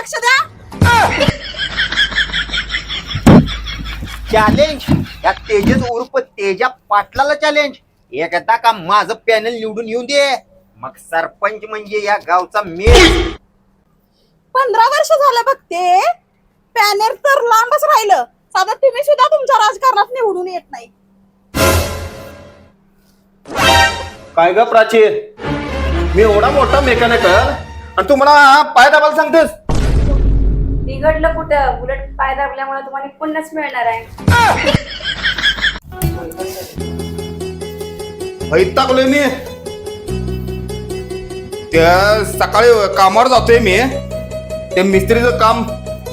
लक्ष द्या. चॅलेंज या तेजस उर्फ तेजा पाटलाला चॅलेंज एकदा का माझं पॅनल निवडून येऊन दे. मग सरपंच म्हणजे या गावचा मेन पंधरा वर्ष झालं बघते. पॅनेल तर लांबच राहिलं. साधा तुम्ही सुद्धा तुमच्या राजकारणात निवडून येत नाही. काय ग प्राचीर मी एवढा मोठा मेकॅनिकल आणि तू मला पाय दाबायला सांगतेस? बिघडलं कुठं? उलट पाय दाबल्यामुळे तुम्हाला पुण्यच मिळणार आहे. टाकलोय मी. त्या सकाळी कामावर जातोय मी. ते मिस्त्रीचं काम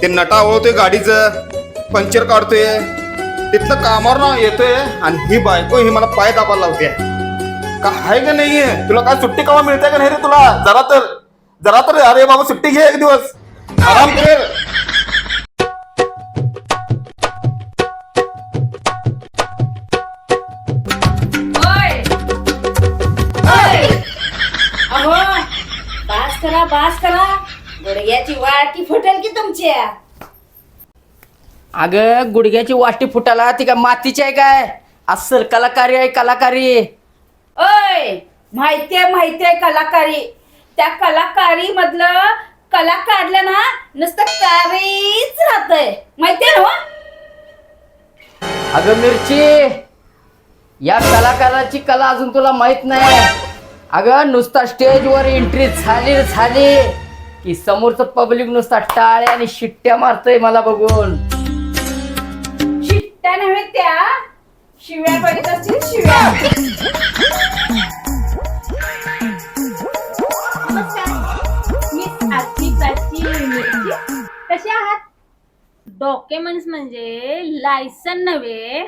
ते नटा ओळतोय गाडीचं पंक्चर काढतोय. तिथलं कामावर ना येतोय आणि ही बायको ही मला पाय दाबायला लावते. का आहे का नाहीये? तुला काय सुट्टी कामा मिळते का नाही रे तुला? जरा तर जरा तर अरे बाबा सुट्टी घे एक दिवस. आराम कर. बास करा. गुडघ्याची वाटी फुटेल की तुमच्या? अगं गुडघ्याची वाटी फुटाला ती काय मातीची आहे काय? अस्सल कलाकारी आहे कलाकारी. ओय माहितीये माहितीये कलाकारी. त्या कलाकारी मधलं कला काढलं ना नुसतं कारीच राहतंय. माहितीये ना हो? अगं मिरची या कलाकाराची कला अजून तुला माहीत नाही. अगं नुसता स्टेजवर एंट्री झाली झाली. की समोरचं पब्लिक नुसता टाळ्या आणि शिट्ट्या मारतय मला बघून. शिट्ट्या नव्हे त्या शिव्या पडत असतील शिव्या. कसे आहात? डॉक्युमेंट्स म्हणजे लायसन नव्हे.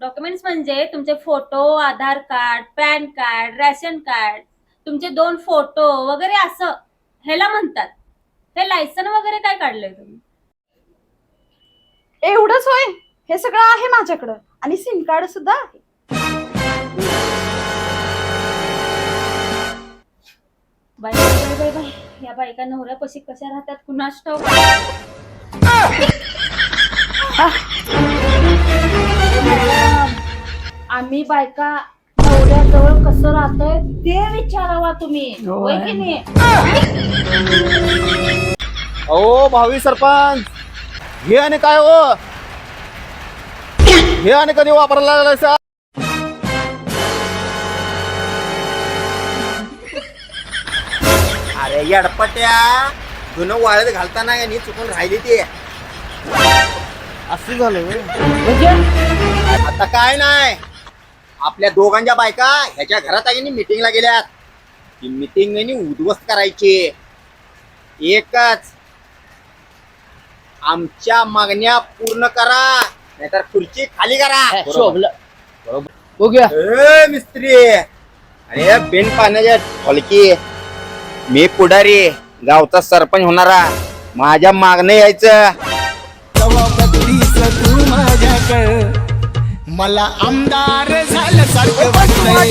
डॉक्युमेंट्स म्हणजे तुमचे photo Aadhaar card PAN card ration card तुमचे दोन फोटो वगैरे असं. ह्याला म्हणतात. हे लायसन वगैरे काय काढलंय तुम्ही? एवढंच होय. हे सगळं आहे माझ्याकडं. आणि सिम कार्ड सुद्धा आहे. बाय बाय बाय या बायका नवऱ्यापाशी कशा राहतात? कुणास ठाऊक? मॅडम, आम्ही बायका नवऱ्याजवळ कसं राहतोय ते विचारावा तुम्ही. होय की नाही? ओ भावी सरपंच. हे आणि काय हो? हे आणि कधी वापरायला लागलायसा अरे यडपट्या. जुनं वाळत घालताना यांनी चुकून राहिली ती. असं झालं. म्हणजे? आता काय नाही. आपल्या दोघांच्या बायका ह्याच्या घरात आहे मिटिंगला गेल्यात. ती मिटिंग उद्ध्वस्त करायची. एकच. आमच्या मागण्या पूर्ण करा नाहीतर खुर्ची खाली करा. ए मिस्त्री. अरे बिन पाण्याच्या फलकी मी पुढारी गावचा सरपंच होणारा. माझ्या मागणं यायचं. मला आमदार झालं सारखं वाटतंय.